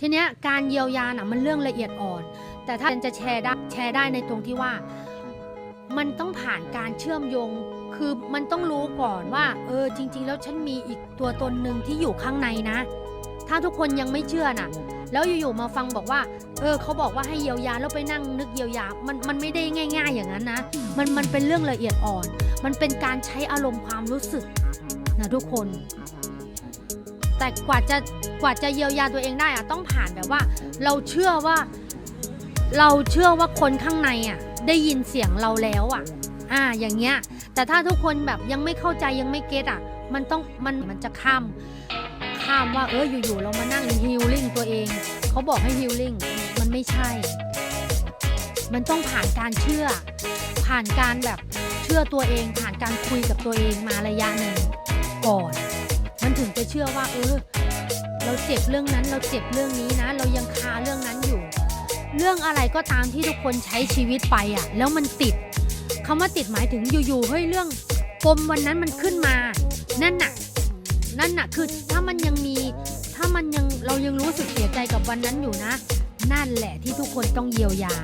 ทีเนี้ยการเยียวยาน่ะมันเรื่องละเอียดอ่อน แต่ถ้าจะแชร์ได้แชร์ได้ในตรงที่ว่า มันต้องผ่านการเชื่อมโยง คือมันต้องรู้ก่อนว่า เออจริง ๆ แล้วฉันมีอีกตัวตนหนึ่งที่อยู่ข้างในนะ ถ้าทุกคนยังไม่เชื่อน่ะ แล้วอยู่ๆมาฟังบอกว่า เออเขาบอกว่าให้เยียวยาแล้วไปนั่งนึกเยียวยา มันมันไม่ได้ง่าย ๆ อย่างนั้นนะ มันมันเป็นเรื่องละเอียดอ่อน มันเป็นการใช้อารมณ์ความรู้สึกนะทุกคน แต่กว่าจะกว่าจะเยียวยาตัวเองได้อะต้องผ่านแบบว่า เราเชื่อว่า เราเชื่อว่าคนข้างในอะได้ยินเสียงเราแล้วอะอ่าอย่างเงี้ย แต่ถ้าทุกคนแบบยังไม่เข้าใจยังไม่เก็ตอะมันต้องมันมันจะข้ามข้ามว่าเอออยู่ๆเรามานั่งฮิลลิ่งตัวเองเขาบอกให้ฮิลลิ่งมันไม่ใช่ มันต้องผ่านการเชื่อ ผ่านการแบบเชื่อตัวเอง ผ่านการคุยกับตัวเองมาระยะหนึ่งก่อน จะเชื่อว่าเออเราเจ็บเรื่องนั้นเราเจ็บเรื่องนี้นะ เรายังคาเรื่องนั้นอยู่ เรื่องอะไรก็ตามที่ทุกคนใช้ชีวิตไปอะ แล้วมันติดคำว่าติดหมายถึงอยู่ๆเฮ้ยเรื่องปมวันนั้นมันขึ้นมา นั่นน่ะ นั่นน่ะคือถ้ามันยังมี ถ้ามันยังเรายังรู้สึกเสียใจกับวันนั้นอยู่นะ นั่นแหละที่ทุกคนต้องเยียวยา